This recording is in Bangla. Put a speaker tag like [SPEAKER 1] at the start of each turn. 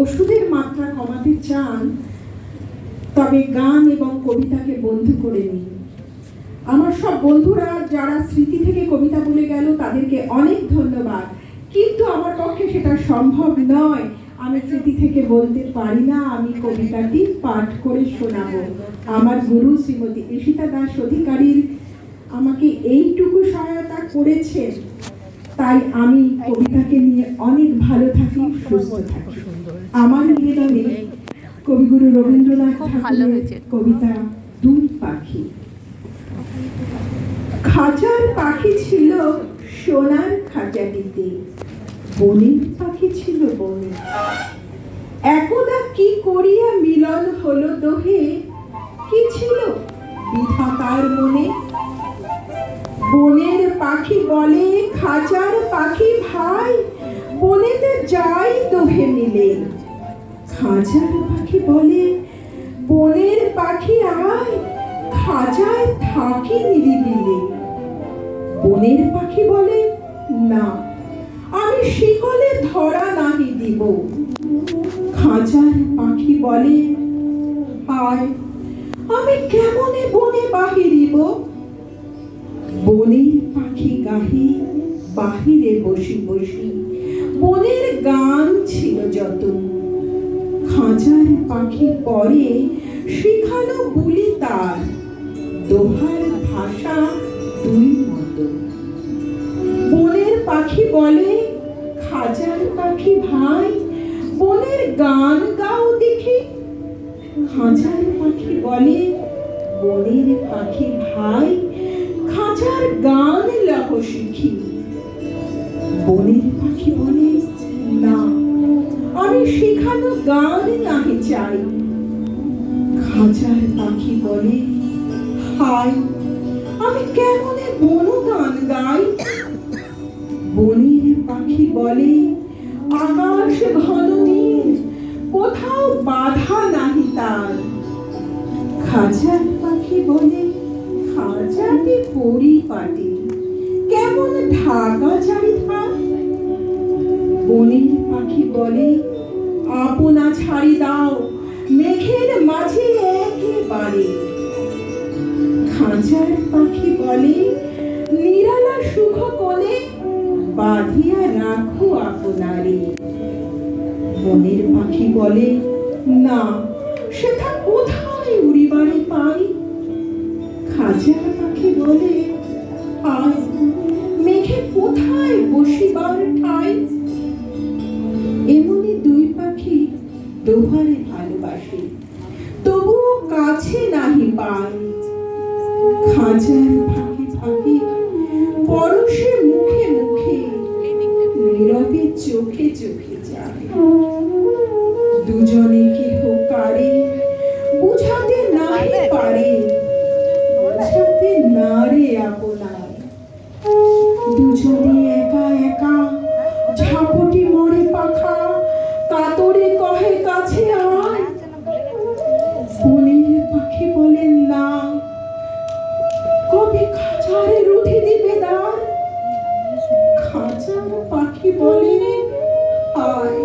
[SPEAKER 1] ওষুধের মাত্রা কমাতে চান, তবে গান এবং কবিতাকে বন্ধু করে নিন। আমার সব বন্ধুরা যারা স্মৃতি থেকে কবিতা বলে গেল, তাদেরকে অনেক ধন্যবাদ। কিন্তু আমার পক্ষে সেটা সম্ভব নয়। আমি স্মৃতি থেকে বলতে পারি না, আমি কবিতাটি পাঠ করে শোনাবো। আমার গুরু শ্রীমতী ঈশিতা দাস অধিকারীর আমাকে এইটুকু সহায়তা করেছে তাই আমি কবিতাকে নিয়ে অনেক ভালো থাকি, সুস্থ থাকি। আমার নিবেদনে কবিগুরু রবীন্দ্রনাথ ঠাকুরের কবিতা দুই পাখি। খাঁচার পাখি ছিল সোনার খাঁচাটিতে বনের পাখি ছিল বনে। একদা কি করিয়া মিলন হলো দোহে কি ছিল বিধাতার মনে? বনের পাখি বলে খাঁচার পাখি ভাই বনেতে যাই দোহে মিলে। খাঁচার পাখি বলে, বনের পাখি আয় খাঁচায় থাকি নিরিবিলে। বনের পাখি বলে, না, আমি শিকলে ধরা নাহি দিব। খাঁচার পাখি বলে, আয়, আমি কেমনে বনে বাহিরিব বনের পাখি গাহি, বাহিরে বসি বসি, বনের গান ছিল যত খাঁচার পাখি পরে শিখানো বুলি তার, দোহার ভাষা দুই মতো বনের পাখি বলে খাঁচার পাখি ভাই, বনের গান গাও দেখি। খাঁচার পাখি বলে, বনের পাখি ভাই খাঁচার গান লহ শিখি। বনের পাখি বলে শেখানো গান নাহি চাই। খাঁচার পাখি বলে হায় আমি কেমনে বন গান গাই? বনের পাখি বলে, আকাশ ঘন নীল, কোথাও বাধা নাহি তার। খাঁচার পাখি বলে, খাঁচাটি পরিপাটি, কেমন ঢাকা চারিধার বনের পাখি বলে আপনা ছাড়ি দাও, মেঘের মাঝে একেবারে খাঁচার পাখি বলে, নিরালা সুখ কোণে বাঁধিয়া রাখো আপনারে। বনের পাখি বলে, না সেটা কোথায় উড়িবারে পাই? খাঁচার পাখি বলে আয় মেঘে কোথায় বসিবার ঠাই? দোহারে ভালোবাসে। তবুও কাছে নাহি পায় খাঁচার পরশে মুখে মুখে, নীরবে চোখে চোখে দুজনে কেহ কারে, বুঝাতে নাহি পারে, বুঝাতে না রে আপনার। দুজনে একা একা, ঝাপটি মরে পাখা কাছে পাখি বলেন না। কবে খাঁচারে রুটি দিবে দ্বার খাঁচার পাখি বলে আয়